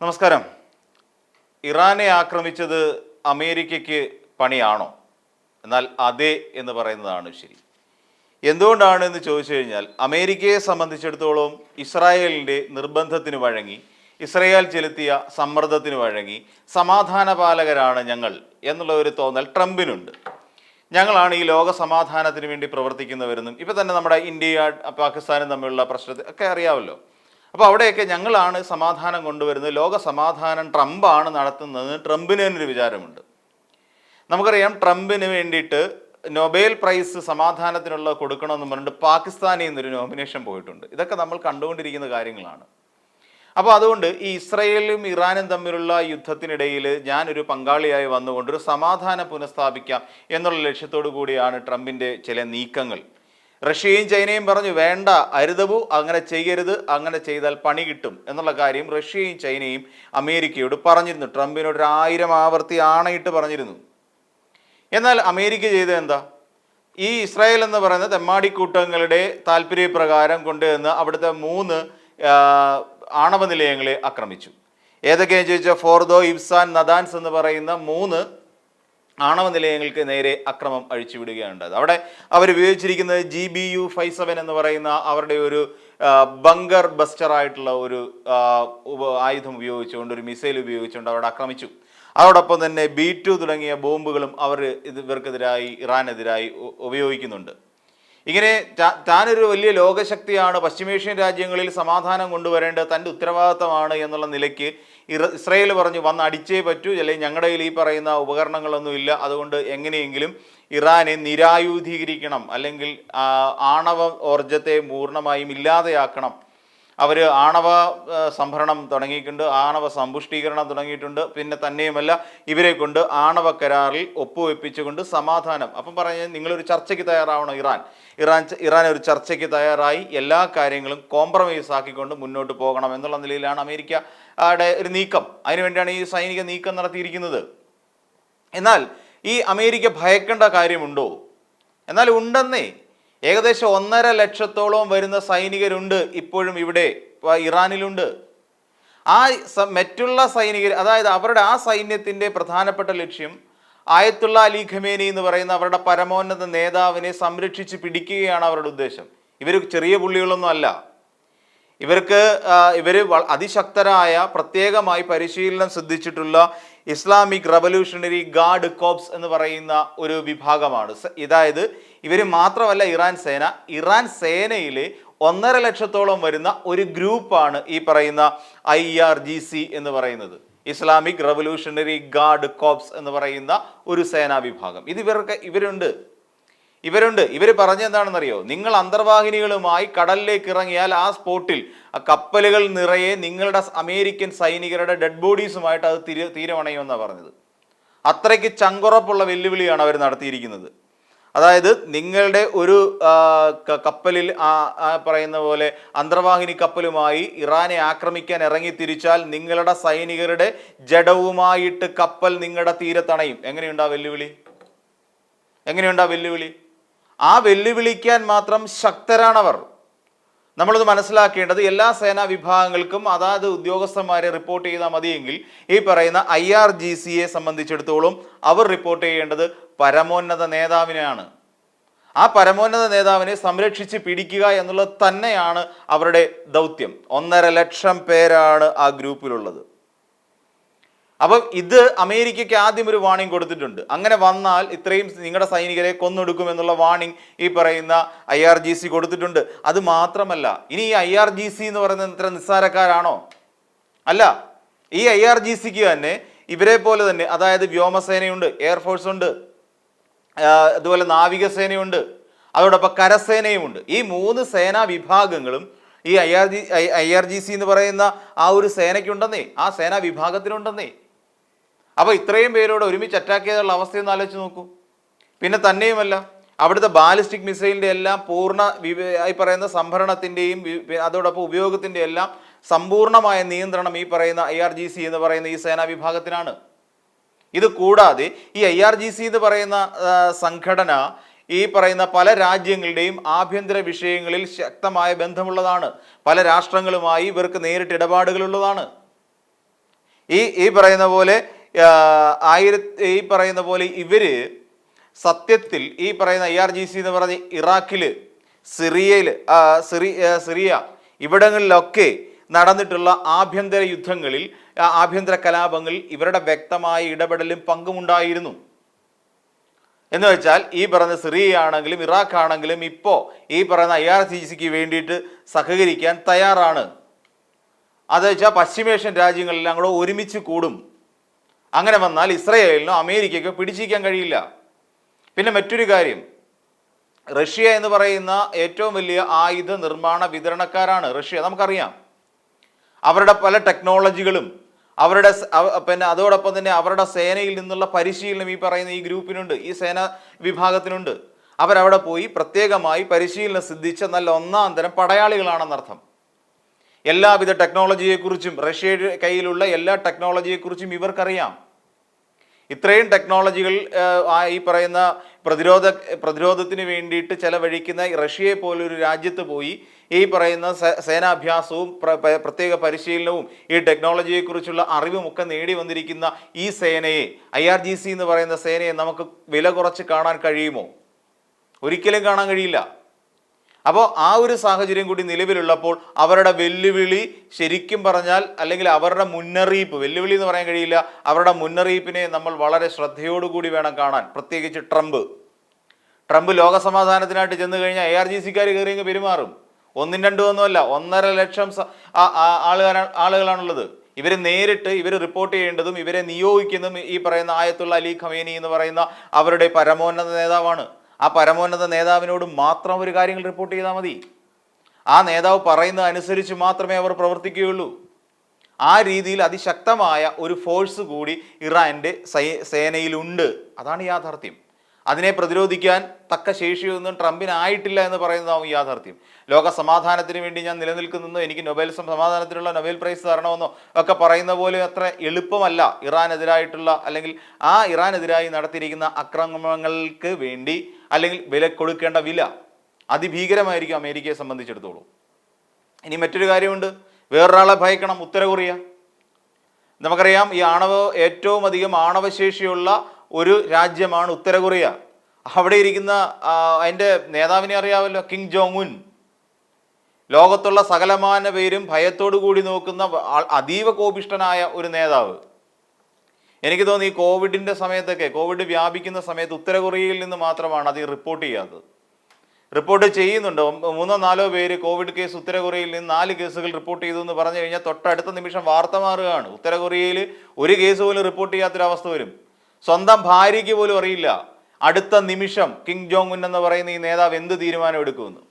നമസ്കാരം. ഇറാനെ ആക്രമിച്ചത് അമേരിക്കയ്ക്ക് പണിയാണോ? എന്നാൽ അതെ എന്ന് പറയുന്നതാണ് ശരി. എന്തുകൊണ്ടാണ് എന്ന് ചോദിച്ചു കഴിഞ്ഞാൽ അമേരിക്കയെ സംബന്ധിച്ചിടത്തോളം ഇസ്രായേലിന്റെ നിർബന്ധത്തിന് വഴങ്ങി ഇസ്രായേൽ ചെലുത്തിയ സമ്മർദ്ദത്തിന് വഴങ്ങി സമാധാന പാലകരാണ് ഞങ്ങൾ എന്നുള്ള ഒരു തോന്നൽ ട്രംപിനുണ്ട്. ഞങ്ങളാണ് ഈ ലോക സമാധാനത്തിന് വേണ്ടി പ്രവർത്തിക്കുന്നവരെന്നും ഇപ്പം തന്നെ നമ്മുടെ ഇന്ത്യ പാകിസ്ഥാനും തമ്മിലുള്ള പ്രശ്നത്തെ ഒക്കെ അറിയാമല്ലോ അപ്പോൾ അവിടെയൊക്കെ ഞങ്ങളാണ് സമാധാനം കൊണ്ടുവരുന്നത്. ലോക സമാധാനം ട്രംപാണ് നടത്തുന്നതെന്ന് ട്രംപിന് തന്നെ ഒരു വിചാരമുണ്ട്. നമുക്കറിയാം ട്രംപിന് വേണ്ടിയിട്ട് നൊബേൽ പ്രൈസ് സമാധാനത്തിനുള്ള കൊടുക്കണമെന്ന് പറഞ്ഞിട്ട് പാകിസ്ഥാനിൽ നിന്നൊരു നോമിനേഷൻ പോയിട്ടുണ്ട്. ഇതൊക്കെ നമ്മൾ കണ്ടുകൊണ്ടിരിക്കുന്ന കാര്യങ്ങളാണ്. അപ്പോൾ അതുകൊണ്ട് ഈ ഇസ്രയേലും ഇറാനും തമ്മിലുള്ള യുദ്ധത്തിനിടയിൽ ഞാനൊരു പങ്കാളിയായി വന്നുകൊണ്ട് ഒരു സമാധാനം പുനഃസ്ഥാപിക്കാം എന്നുള്ള ലക്ഷ്യത്തോടു കൂടിയാണ് ട്രംപിന്റെ ചില നീക്കങ്ങൾ. റഷ്യയും ചൈനയും പറഞ്ഞു വേണ്ട അരുതവു അങ്ങനെ ചെയ്യരുത് അങ്ങനെ ചെയ്താൽ പണി കിട്ടും എന്നുള്ള കാര്യം റഷ്യയും ചൈനയും അമേരിക്കയോട് പറഞ്ഞിരുന്നു. ട്രംപിനോട് ഒരു ആയിരം ആവർത്തി ആണയിട്ട് പറഞ്ഞിരുന്നു. എന്നാൽ അമേരിക്ക ചെയ്തത് എന്താ? ഈ ഇസ്രായേൽ എന്ന് പറയുന്ന തെമ്മാടിക്കൂട്ടങ്ങളുടെ താല്പര്യപ്രകാരം കൊണ്ടുവന്ന് അവിടുത്തെ മൂന്ന് ആണവ നിലയങ്ങളെ ആക്രമിച്ചു. ഏതൊക്കെയാണെന്ന് ചോദിച്ചാൽ ഫോർദോ ഇബ്സാൻ നദാൻസ് എന്ന് പറയുന്ന മൂന്ന് ആണവ നിലയങ്ങൾക്ക് നേരെ അക്രമം അഴിച്ചുവിടുകയുണ്ടായത് അവിടെ അവർ ഉപയോഗിച്ചിരിക്കുന്നത് G B U five seven എന്ന് പറയുന്ന അവരുടെ ഒരു ബങ്കർ ബസ്റ്റർ ആയിട്ടുള്ള ഒരു ആയുധം ഉപയോഗിച്ചുകൊണ്ട് ഒരു മിസൈൽ ഉപയോഗിച്ചുകൊണ്ട് അവിടെ ആക്രമിച്ചു. അതോടൊപ്പം തന്നെ ബി ടു തുടങ്ങിയ ബോംബുകളും അവർ ഇവർക്കെതിരായി ഇറാനെതിരായി ഉപയോഗിക്കുന്നുണ്ട്. ഇങ്ങനെ താനൊരു വലിയ ലോകശക്തിയാണ് പശ്ചിമേഷ്യൻ രാജ്യങ്ങളിൽ സമാധാനം കൊണ്ടുവരേണ്ടത് തന്റെ ഉത്തരവാദിത്തമാണ് എന്നുള്ള നിലയ്ക്ക് ഇസ്രയേൽ പറഞ്ഞു വന്ന് അടിച്ചേ പറ്റൂ അല്ലെങ്കിൽ ഞങ്ങളുടെ കയ്യിൽ ഈ പറയുന്ന ഉപകരണങ്ങളൊന്നും ഇല്ല. അതുകൊണ്ട് എങ്ങനെയെങ്കിലും ഇറാനെ നിരായുധീകരിക്കണം. അല്ലെങ്കിൽ ആണവ ഊർജത്തെ പൂർണമായും ഇല്ലാതെയാക്കണം. അവർ ആണവ സംഭരണം തുടങ്ങിയിട്ടുണ്ട് ആണവ സമ്പുഷ്ടീകരണം തുടങ്ങിയിട്ടുണ്ട് പിന്നെ തന്നെയുമല്ല ഇവരെ കൊണ്ട് ആണവ കരാറിൽ ഒപ്പുവെപ്പിച്ചുകൊണ്ട് സമാധാനം. അപ്പം പറഞ്ഞ നിങ്ങളൊരു ചർച്ചയ്ക്ക് തയ്യാറാവണം ഇറാൻ. ഇറാൻ ഇറാൻ ഒരു ചർച്ചയ്ക്ക് തയ്യാറായി എല്ലാ കാര്യങ്ങളും കോംപ്രമൈസ് ആക്കിക്കൊണ്ട് മുന്നോട്ട് പോകണം എന്നുള്ള നിലയിലാണ് അമേരിക്ക ഒരു നീക്കം. അതിനുവേണ്ടിയാണ് ഈ സൈനിക നീക്കം നടത്തിയിരിക്കുന്നത്. എന്നാൽ ഈ അമേരിക്ക ഭയക്കേണ്ട കാര്യമുണ്ടോ? എന്നാൽ ഉണ്ടെന്നേ. ഏകദേശം ഒന്നര ലക്ഷത്തോളം വരുന്ന സൈനികരുണ്ട് ഇപ്പോഴും ഇവിടെ ഇറാനിലുണ്ട്. ആ മറ്റുള്ള സൈനികർ അതായത് അവരുടെ ആ സൈന്യത്തിന്റെ പ്രധാനപ്പെട്ട ലക്ഷ്യം ആയത്തുള്ള അലി ഖമേനി എന്ന് പറയുന്ന അവരുടെ പരമോന്നത നേതാവിനെ സംരക്ഷിച്ച് പിടിക്കുകയാണ് അവരുടെ ഉദ്ദേശം. ഇവർ ചെറിയ പുള്ളികളൊന്നും അല്ല. ഇവർക്ക് ഇവർ അതിശക്തരായ പ്രത്യേകമായി പരിശീലനം സിദ്ധിച്ചിട്ടുള്ള ഇസ്ലാമിക് റവല്യൂഷണറി ഗാർഡ് കോപ്സ് എന്ന് പറയുന്ന ഒരു വിഭാഗമാണ്. അതായത് ഇവർ മാത്രമല്ല ഇറാൻ സേന. ഇറാൻ സേനയിൽ ഒന്നര ലക്ഷത്തോളം വരുന്ന ഒരു ഗ്രൂപ്പാണ് ഈ പറയുന്ന ഐ ആർ ജി സി എന്ന് പറയുന്നത്. ഇസ്ലാമിക് റവല്യൂഷണറി ഗാർഡ് കോപ്സ് എന്ന് പറയുന്ന ഒരു സേനാ വിഭാഗം. ഇത് ഇവർക്ക് ഇവരുണ്ട്. ഇവരുണ്ട്. ഇവർ പറഞ്ഞെന്താണെന്നറിയോ നിങ്ങൾ അന്തർവാഹിനികളുമായി കടലിലേക്ക് ഇറങ്ങിയാൽ ആ സ്പോട്ടിൽ ആ കപ്പലുകൾ നിറയെ നിങ്ങളുടെ അമേരിക്കൻ സൈനികരുടെ ഡെഡ് ബോഡീസുമായിട്ട് അത് തീര തീരമണയുമെന്നാണ് പറഞ്ഞത്. അത്രയ്ക്ക് ചങ്കുറപ്പുള്ള വെല്ലുവിളിയാണ് അവർ നടത്തിയിരിക്കുന്നത്. അതായത് നിങ്ങളുടെ ഒരു കപ്പലിൽ ആ പറയുന്ന പോലെ അന്തർവാഹിനി കപ്പലുമായി ഇറാനെ ആക്രമിക്കാൻ ഇറങ്ങി തിരിച്ചാൽ നിങ്ങളുടെ സൈനികരുടെ ജഡവുമായിട്ട് കപ്പൽ നിങ്ങളുടെ തീരത്തണയും. എങ്ങനെയുണ്ട് ആ വെല്ലുവിളി? എങ്ങനെയുണ്ട് വെല്ലുവിളി? ആ വെല്ലുവിളിക്കാൻ മാത്രം ശക്തരാണവർ. നമ്മളത് മനസ്സിലാക്കേണ്ടത് എല്ലാ സേനാ വിഭാഗങ്ങൾക്കും അതാത് ഉദ്യോഗസ്ഥന്മാരെ റിപ്പോർട്ട് ചെയ്താൽ മതിയെങ്കിൽ ഈ പറയുന്ന ഐ ആർ ജി സിയെ സംബന്ധിച്ചിടത്തോളം അവർ റിപ്പോർട്ട് ചെയ്യേണ്ടത് പരമോന്നത നേതാവിനെയാണ്. ആ പരമോന്നത നേതാവിനെ സംരക്ഷിച്ച് പിടിക്കുക എന്നുള്ളത് തന്നെയാണ് അവരുടെ ദൗത്യം. ഒന്നര ലക്ഷം പേരാണ് ആ ഗ്രൂപ്പിലുള്ളത്. അപ്പം ഇത് അമേരിക്കയ്ക്ക് ആദ്യം ഒരു വാണിംഗ് കൊടുത്തിട്ടുണ്ട്. അങ്ങനെ വന്നാൽ ഇത്രയും നിങ്ങളുടെ സൈനികരെ കൊന്നൊടുക്കും എന്നുള്ള വാണിംഗ് ഈ പറയുന്ന ഐ ആർ ജി സി കൊടുത്തിട്ടുണ്ട്. അത് മാത്രമല്ല ഇനി ഈ ഐ ആർ ജി സി എന്ന് പറയുന്നത് ഇത്ര നിസ്സാരക്കാരാണോ? അല്ല ഈ ഐ ആർ ജി സിക്ക് തന്നെ ഇവരെ പോലെ തന്നെ അതായത് വ്യോമസേനയുണ്ട് എയർഫോഴ്സ് ഉണ്ട് അതുപോലെ നാവികസേനയുണ്ട് അതോടൊപ്പം കരസേനയുമുണ്ട്. ഈ മൂന്ന് സേനാ വിഭാഗങ്ങളും ഈ I R G I R G C എന്ന് പറയുന്ന ആ ഒരു സേനയ്ക്കുണ്ടെന്നേ ആ സേനാ വിഭാഗത്തിനുണ്ടെന്നേ. അപ്പോൾ ഇത്രയും പേരോട് ഒരുമിച്ച് അറ്റാക്ക് ചെയ്തുള്ള അവസ്ഥയൊന്ന് ആലോചിച്ച് നോക്കൂ. പിന്നെ തന്നെയുമല്ല അവിടുത്തെ ബാലിസ്റ്റിക് മിസൈലിന്റെ എല്ലാം പൂർണ ഈ പറയുന്ന സംഭരണത്തിന്റെയും അതോടൊപ്പം ഉപയോഗത്തിന്റെ എല്ലാം സമ്പൂർണമായ നിയന്ത്രണം ഈ പറയുന്ന ഐ ആർ ജി സി എന്ന് പറയുന്ന ഈ സേനാ വിഭാഗത്തിനാണ്. ഇത് കൂടാതെ ഈ ഐ ആർ ജി സി എന്ന് പറയുന്ന സംഘടന ഈ പറയുന്ന പല രാജ്യങ്ങളുടെയും ആഭ്യന്തര വിഷയങ്ങളിൽ ശക്തമായ ബന്ധമുള്ളതാണ്. പല രാഷ്ട്രങ്ങളുമായി ഇവർക്ക് നേരിട്ട് ഇടപാടുകളുള്ളതാണ്. ഈ ഈ പറയുന്ന പോലെ ആയിരത്തി ഈ പറയുന്ന പോലെ ഇവർ സത്യത്തിൽ ഈ പറയുന്ന ഐ ആർ ജി സി എന്ന് പറഞ്ഞ ഇറാഖിൽ സിറിയയിൽ സിറി സിറിയ ഇവിടങ്ങളിലൊക്കെ നടന്നിട്ടുള്ള ആഭ്യന്തര യുദ്ധങ്ങളിൽ ആഭ്യന്തര കലാപങ്ങളിൽ ഇവരുടെ വ്യക്തമായ ഇടപെടലും പങ്കുമുണ്ടായിരുന്നു. എന്ന് വെച്ചാൽ ഈ പറയുന്ന സിറിയ ആണെങ്കിലും ഇറാഖ് ആണെങ്കിലും ഇപ്പോൾ ഈ പറയുന്ന ഐ ആർ സി സിക്ക് വേണ്ടിയിട്ട് സഹകരിക്കാൻ തയ്യാറാണ്. അത് വെച്ചാൽ പശ്ചിമേഷ്യൻ രാജ്യങ്ങളെല്ലാം കൂടെ ഒരുമിച്ച് കൂടും. അങ്ങനെ വന്നാൽ ഇസ്രയേലിനോ അമേരിക്കയ്ക്കോ പിടിച്ചിരിക്കാൻ കഴിയില്ല. പിന്നെ മറ്റൊരു കാര്യം. റഷ്യ എന്ന് പറയുന്ന ഏറ്റവും വലിയ ആയുധ നിർമ്മാണ വിതരണക്കാരാണ് റഷ്യ. നമുക്കറിയാം. അവരുടെ പല ടെക്നോളജികളും അവരുടെ പിന്നെ അതോടൊപ്പം തന്നെ അവരുടെ സേനയിൽ നിന്നുള്ള പരിശീലനം ഈ പറയുന്ന ഈ ഗ്രൂപ്പിനുണ്ട് ഈ സേന വിഭാഗത്തിനുണ്ട്. അവരവിടെ പോയി പ്രത്യേകമായി പരിശീലനം സിദ്ധിച്ച നല്ല ഒന്നാം തരം പടയാളികളാണെന്നർത്ഥം. എല്ലാവിധ ടെക്നോളജിയെക്കുറിച്ചും റഷ്യയുടെ കയ്യിലുള്ള എല്ലാ ടെക്നോളജിയെക്കുറിച്ചും ഇവർക്കറിയാം. ഇത്രയും ടെക്നോളജികൾ ഈ പറയുന്ന പ്രതിരോധ പ്രതിരോധത്തിന് വേണ്ടിയിട്ട് ചെലവഴിക്കുന്ന റഷ്യയെ പോലൊരു രാജ്യത്ത് പോയി ഈ പറയുന്ന സേനാഭ്യാസവും പ്രത്യേക പരിശീലനവും ഈ ടെക്നോളജിയെക്കുറിച്ചുള്ള അറിവുമൊക്കെ നേടി വന്നിരിക്കുന്ന ഈ സേനയെ ഐ ആർ ജി സി എന്ന് പറയുന്ന സേനയെ നമുക്ക് വില കുറച്ച് കാണാൻ കഴിയുമോ? ഒരിക്കലും കാണാൻ കഴിയില്ല. അപ്പോൾ ആ ഒരു സാഹചര്യം കൂടി നിലവിലുള്ളപ്പോൾ അവരുടെ വെല്ലുവിളി ശരിക്കും പറഞ്ഞാൽ അല്ലെങ്കിൽ അവരുടെ മുന്നറിയിപ്പ് വെല്ലുവിളി എന്ന് പറയാൻ കഴിയില്ല അവരുടെ മുന്നറിയിപ്പിനെ നമ്മൾ വളരെ ശ്രദ്ധയോടുകൂടി വേണം കാണാൻ. പ്രത്യേകിച്ച് ട്രംപ്. ട്രംപ് ലോകസമാധാനത്തിനായിട്ട് ചെന്ന് കഴിഞ്ഞാൽ എ ആർ ജി സിക്കാർ കയറി അങ്ങ് പെരുമാറും. ഒന്നും രണ്ടും ഒന്നുമല്ല ഒന്നര ലക്ഷം ആളുകാരാണ് ആളുകളാണുള്ളത്. ഇവർ നേരിട്ട് ഇവർ റിപ്പോർട്ട് ചെയ്യേണ്ടതും ഇവരെ നിയോഗിക്കുന്നതും ഈ പറയുന്ന ആയത്തുള്ള അലി ഖമേനി എന്ന് പറയുന്ന അവരുടെ പരമോന്നത നേതാവാണ്. ആ പരമോന്നത നേതാവിനോട് മാത്രം ഒരു കാര്യങ്ങൾ റിപ്പോർട്ട് ചെയ്താൽ മതി. ആ നേതാവ് പറയുന്നത് അനുസരിച്ച് മാത്രമേ അവർ പ്രവർത്തിക്കുകയുള്ളൂ. ആ രീതിയിൽ അതിശക്തമായ ഒരു ഫോഴ്സ് കൂടി ഇറാന്റെ സേനയിലുണ്ട്. അതാണ് യാഥാർത്ഥ്യം. അതിനെ പ്രതിരോധിക്കാൻ തക്ക ശേഷിയൊന്നും ട്രംപിനായിട്ടില്ല എന്ന് പറയുന്നതാവും യാഥാർത്ഥ്യം. ലോക സമാധാനത്തിന് വേണ്ടി ഞാൻ നിലനിൽക്കുന്നെന്നോ എനിക്ക് നൊബേൽ സമാധാനത്തിനുള്ള നൊബേൽ പ്രൈസ് തരണമെന്നോ ഒക്കെ പറയുന്ന പോലെ അത്ര എളുപ്പമല്ല ഇറാനെതിരായിട്ടുള്ള അല്ലെങ്കിൽ ആ ഇറാനെതിരായി നടത്തിയിരിക്കുന്ന അക്രമങ്ങൾക്ക് വേണ്ടി അല്ലെങ്കിൽ വില കൊടുക്കേണ്ട വില അതിഭീകരമായിരിക്കും അമേരിക്കയെ സംബന്ധിച്ചിടത്തോളം. ഇനി മറ്റൊരു കാര്യമുണ്ട്. വേറൊരാളെ ഭയക്കണം ഉത്തര കൊറിയ നമുക്കറിയാം ഈ ആണവ ഏറ്റവും അധികം ആണവശേഷിയുള്ള ഒരു രാജ്യമാണ് ഉത്തര കൊറിയ. അവിടെ ഇരിക്കുന്ന അതിന്റെ നേതാവിനെ അറിയാമല്ലോ കിങ് ജോങ് ഉൻ ലോകത്തുള്ള സകലമാന പേരും ഭയത്തോടു കൂടി നോക്കുന്ന അതീവ കോപിഷ്ടനായ ഒരു നേതാവ്. എനിക്ക് തോന്നുന്നു ഈ കോവിഡിന്റെ സമയത്തൊക്കെ കോവിഡ് വ്യാപിക്കുന്ന സമയത്ത് ഉത്തര കൊറിയയിൽ നിന്ന് മാത്രമാണ് അത് റിപ്പോർട്ട് ചെയ്യാത്തത്. റിപ്പോർട്ട് ചെയ്യുന്നുണ്ട്. മൂന്നോ നാലോ പേര് കോവിഡ് കേസ് ഉത്തര കൊറിയയിൽ നിന്ന് നാല് കേസുകൾ റിപ്പോർട്ട് ചെയ്തു എന്ന് പറഞ്ഞു കഴിഞ്ഞാൽ തൊട്ടടുത്ത നിമിഷം വാർത്ത മാറുകയാണ്. ഉത്തര കൊറിയയിൽ ഒരു കേസ് പോലും റിപ്പോർട്ട് ചെയ്യാത്തൊരവസ്ഥ വരും. സ്വന്തം ഭാര്യയ്ക്ക് പോലും അറിയില്ല. അടുത്ത നിമിഷം കിങ് ജോങ് ഉൻ എന്ന് പറയുന്ന ഈ നേതാവ് എന്ത് തീരുമാനം എടുക്കുമെന്ന്.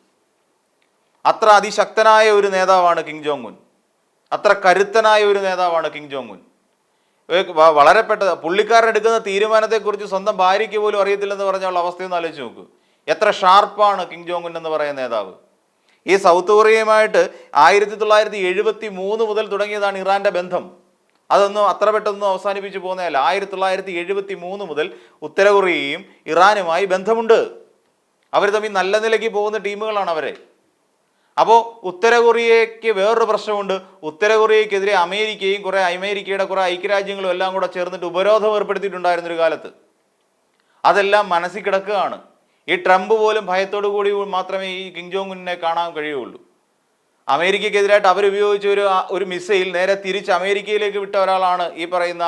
അത്ര അതിശക്തനായ ഒരു നേതാവാണ് കിങ് ജോങ് ഉൻ അത്ര കരുത്തനായ ഒരു നേതാവാണ് കിങ് ജോങ് ഉൻ വളരെ പെട്ടത് പുള്ളിക്കാരൻ എടുക്കുന്ന തീരുമാനത്തെക്കുറിച്ച് സ്വന്തം ഭാര്യയ്ക്ക് പോലും അറിയത്തില്ലെന്ന് പറഞ്ഞുള്ള അവസ്ഥയൊന്ന് ആലോചിച്ച് നോക്കൂ. എത്ര ഷാർപ്പാണ് കിങ് ജോങ് ഉൻ എന്ന് പറയുന്ന നേതാവ്. ഈ സൗത്ത് കൊറിയയുമായിട്ട് ആയിരത്തി തൊള്ളായിരത്തി എഴുപത്തി മൂന്ന് മുതൽ തുടങ്ങിയതാണ് ഇറാന്റെ ബന്ധം. അതൊന്നും അത്ര പെട്ടെന്നൊന്നും അവസാനിപ്പിച്ചു പോകുന്നതല്ല. ആയിരത്തി തൊള്ളായിരത്തി എഴുപത്തി മൂന്ന് മുതൽ ഉത്തരകൊറിയയും ഇറാനുമായി ബന്ധമുണ്ട്. അവർ തമ്മിൽ നല്ല നിലയ്ക്ക് പോകുന്ന ടീമുകളാണ് അവരെ. അപ്പോൾ ഉത്തര കൊറിയയ്ക്ക് വേറൊരു പ്രശ്നമുണ്ട്. ഉത്തര കൊറിയയ്ക്കെതിരെ അമേരിക്കയും കുറെ അമേരിക്കയുടെ കുറെ ഐക്യരാജ്യങ്ങളും എല്ലാം കൂടെ ചേർന്നിട്ട് ഉപരോധം ഏർപ്പെടുത്തിയിട്ടുണ്ടായിരുന്നൊരു കാലത്ത്. അതെല്ലാം മനസ്സിൽ കിടക്കുകയാണ്. ഈ ട്രംപ് പോലും ഭയത്തോടു കൂടി മാത്രമേ ഈ കിങ് ജോങ് ഉന്നിനെ കാണാൻ കഴിയുള്ളൂ. അമേരിക്കക്കെതിരായിട്ട് അവരുപയോഗിച്ച ഒരു ഒരു മിസൈൽ നേരെ തിരിച്ച് അമേരിക്കയിലേക്ക് വിട്ട ഒരാളാണ് ഈ പറയുന്ന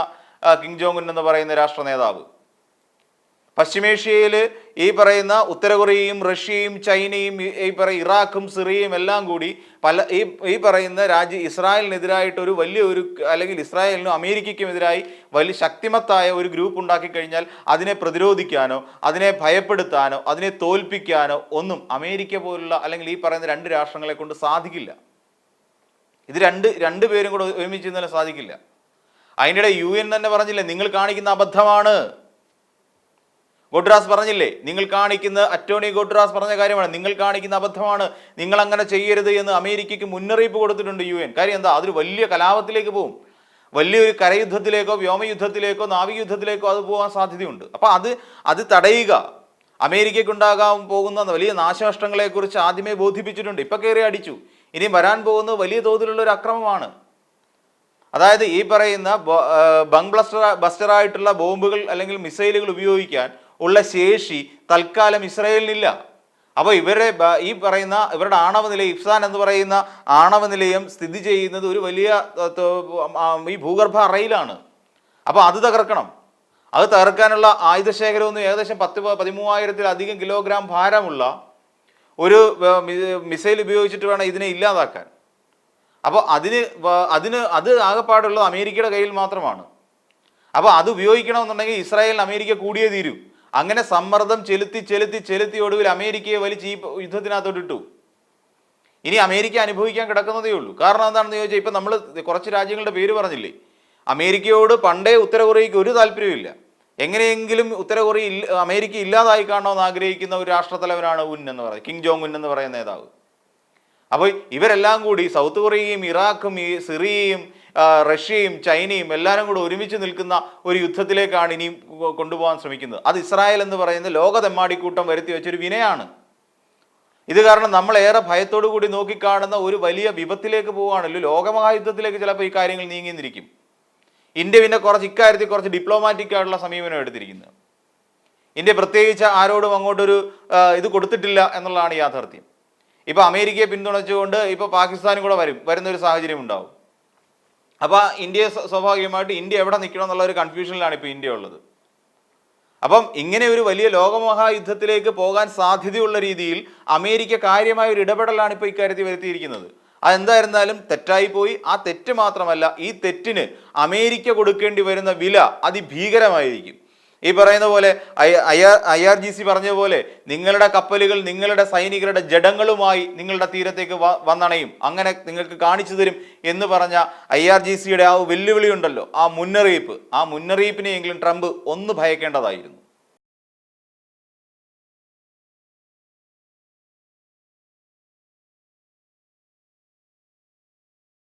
കിങ് ജോങ് ഉൻ എന്ന് പറയുന്ന രാഷ്ട്ര നേതാവ്. പശ്ചിമേഷ്യയിൽ ഈ പറയുന്ന ഉത്തര കൊറിയയും റഷ്യയും ചൈനയും ഈ- പറയുന്ന പറയ ഇറാഖും സിറിയയും എല്ലാം കൂടി പല ഈ ഈ പറയുന്ന രാജ്യ ഇസ്രായേലിനെതിരായിട്ട് ഒരു വലിയ ഒരു അല്ലെങ്കിൽ ഇസ്രായേലിനും അമേരിക്കയ്ക്കും എതിരായി വലിയ ശക്തിമത്തായ ഒരു ഗ്രൂപ്പ് ഉണ്ടാക്കി കഴിഞ്ഞാൽ അതിനെ പ്രതിരോധിക്കാനോ അതിനെ ഭയപ്പെടുത്താനോ അതിനെ തോൽപ്പിക്കാനോ ഒന്നും അമേരിക്ക പോലുള്ള അല്ലെങ്കിൽ ഈ പറയുന്ന രണ്ട് രാഷ്ട്രങ്ങളെ കൊണ്ട് സാധിക്കില്ല. ഇത് രണ്ട് രണ്ട് പേരും കൂടെ ഒരുമിച്ച് ഇന്നലെ സാധിക്കില്ല. അതിനിടെ യു എൻ തന്നെ പറഞ്ഞില്ലേ നിങ്ങൾ കാണിക്കുന്ന അബദ്ധമാണ്. ഗോഡ്രാസ് പറഞ്ഞില്ലേ നിങ്ങൾ കാണിക്കുന്ന അറ്റോണി ഗോഡ്രാസ് പറഞ്ഞ കാര്യമാണ് നിങ്ങൾ കാണിക്കുന്ന അബദ്ധമാണ് നിങ്ങൾ അങ്ങനെ ചെയ്യരുത് എന്ന് അമേരിക്കയ്ക്ക് മുന്നറിയിപ്പ് കൊടുത്തിട്ടുണ്ട് യു എൻ. കാര്യം എന്താ അതൊരു വലിയ കലാപത്തിലേക്ക് പോകും വലിയൊരു കരയുദ്ധത്തിലേക്കോ വ്യോമയുദ്ധത്തിലേക്കോ നാവികയുദ്ധത്തിലേക്കോ അത് പോകാൻ സാധ്യതയുണ്ട്. അപ്പോൾ അത് അത് തടയുക. അമേരിക്കയ്ക്കുണ്ടാകാൻ പോകുന്ന വലിയ നാശനഷ്ടങ്ങളെക്കുറിച്ച് ആദ്യമേ ബോധിപ്പിച്ചിട്ടുണ്ട്. ഇപ്പം കയറി അടിച്ചു. ഇനി വരാൻ പോകുന്നത് വലിയ തോതിലുള്ള ഒരു അക്രമമാണ്. അതായത് ഈ പറയുന്ന ബംഗ്ലസ്റ്റർ ബസ്റ്ററായിട്ടുള്ള ബോംബുകൾ അല്ലെങ്കിൽ മിസൈലുകൾ ഉപയോഗിക്കാൻ ഉള്ള ശേഷി തൽക്കാലം ഇസ്രയേലിനില്ല. അപ്പോൾ ഇവരെ ഈ പറയുന്ന ഇവരുടെ ആണവ നിലയം ഇഫ്സാൻ എന്ന് പറയുന്ന ആണവ നിലയം സ്ഥിതി ചെയ്യുന്നത് ഒരു വലിയ ഈ ഭൂഗർഭ അറയിലാണ്. അപ്പോൾ അത് തകർക്കണം. അത് തകർക്കാനുള്ള ആയുധശേഖരമൊന്നും ഏകദേശം പത്ത് പതിമൂവായിരത്തിലധികം കിലോഗ്രാം ഭാരമുള്ള ഒരു മിസൈൽ ഉപയോഗിച്ചിട്ട് വേണം ഇതിനെ ഇല്ലാതാക്കാൻ. അപ്പോൾ അതിന് അതിന് അത് ആകെപ്പാടുള്ളത് അമേരിക്കയുടെ കയ്യിൽ മാത്രമാണ്. അപ്പോൾ അത് ഉപയോഗിക്കണമെന്നുണ്ടെങ്കിൽ ഇസ്രായേലിന് അമേരിക്ക കൂടിയേ തീരൂ. അങ്ങനെ സമ്മർദ്ദം ചെലുത്തി ചെലുത്തി ചെലുത്തി ഒടുവിൽ അമേരിക്കയെ വലിച്ച് ഈ യുദ്ധത്തിനകത്തോട്ട് ഇട്ടു. ഇനി അമേരിക്ക അനുഭവിക്കാൻ കിടക്കുന്നതേ ഉള്ളൂ. കാരണം എന്താണെന്ന് ചോദിച്ചാൽ ഇപ്പം നമ്മൾ കുറച്ച് രാജ്യങ്ങളുടെ പേര് പറഞ്ഞില്ലേ? അമേരിക്കയോട് പണ്ടേ ഉത്തര കൊറിയയ്ക്ക് ഒരു താല്പര്യമില്ല എങ്ങനെയെങ്കിലും ഉത്തര കൊറിയ അമേരിക്ക ഇല്ലാതായി കാണണമെന്ന് ആഗ്രഹിക്കുന്ന ഒരു രാഷ്ട്രത്തലവനാണ് ഉൻ എന്ന് പറയുന്നത് കിങ് ജോങ് ഉൻ എന്ന് പറയുന്ന നേതാവ്. അപ്പോൾ ഇവരെല്ലാം കൂടി സൗത്ത് കൊറിയയും ഇറാഖും ഈ സിറിയയും റഷ്യയും ചൈനയും എല്ലാവരും കൂടെ ഒരുമിച്ച് നിൽക്കുന്ന ഒരു യുദ്ധത്തിലേക്കാണ് ഇനിയും കൊണ്ടുപോകാൻ ശ്രമിക്കുന്നത്. അത് ഇസ്രായേൽ എന്ന് പറയുന്ന ലോകതെമ്മാടിക്കൂട്ടം വരുത്തി വെച്ചൊരു വിനയാണ്. ഇത് കാരണം നമ്മൾ ഏറെ ഭയത്തോടു കൂടി നോക്കിക്കാണുന്ന ഒരു വലിയ വിപത്തിലേക്ക് പോവുകയാണല്ലോ. ലോകമഹായുദ്ധത്തിലേക്ക് ചിലപ്പോൾ ഈ കാര്യങ്ങൾ നീങ്ങിന്നിരിക്കും. ഇന്ത്യ പിന്നെ കുറച്ച് ഇക്കാര്യത്തിൽ കുറച്ച് ഡിപ്ലോമാറ്റിക് ആയിട്ടുള്ള സമീപനം എടുത്തിരിക്കുന്നത്. ഇന്ത്യ പ്രത്യേകിച്ച് ആരോടും അങ്ങോട്ടൊരു ഇത് കൊടുത്തിട്ടില്ല എന്നുള്ളതാണ് യാഥാർത്ഥ്യം. ഇപ്പോൾ അമേരിക്കയെ പിന്തുണച്ചുകൊണ്ട് ഇപ്പോൾ പാകിസ്ഥാനും കൂടെ വരും വരുന്ന ഒരു സാഹചര്യം ഉണ്ടാവും അപ്പോൾ ഇന്ത്യയെ സ്വാഭാവികമായിട്ട് ഇന്ത്യ എവിടെ നിൽക്കണം എന്നുള്ള ഒരു കൺഫ്യൂഷനിലാണ് ഇപ്പോൾ ഇന്ത്യ ഉള്ളത്. അപ്പം ഇങ്ങനെ ഒരു വലിയ ലോകമഹായുദ്ധത്തിലേക്ക് പോകാൻ സാധ്യതയുള്ള രീതിയിൽ അമേരിക്ക കാര്യമായ ഒരു ഇടപെടലാണ് ഇപ്പോൾ ഇക്കാര്യത്തിൽ വരുത്തിയിരിക്കുന്നത്. അതെന്തായിരുന്നാലും തെറ്റായി പോയി. ആ തെറ്റ് മാത്രമല്ല ഈ തെറ്റിന് അമേരിക്ക കൊടുക്കേണ്ടി വരുന്ന വില അതിഭീകരമായിരിക്കും. ഈ പറയുന്ന പോലെ ഐ ആർ ജി സി പറഞ്ഞ പോലെ നിങ്ങളുടെ കപ്പലുകൾ നിങ്ങളുടെ സൈനികരുടെ ജഡങ്ങളുമായി നിങ്ങളുടെ തീരത്തേക്ക് വന്നണയും അങ്ങനെ നിങ്ങൾക്ക് കാണിച്ചു തരും എന്ന് പറഞ്ഞ ഐ ആർ ജി സിയുടെ ആ വെല്ലുവിളി ഉണ്ടല്ലോ ആ മുന്നറിയിപ്പ്. ആ മുന്നറിയിപ്പിനെയെങ്കിലും ട്രംപ് ഒന്ന് ഭയക്കേണ്ടതായിരുന്നു.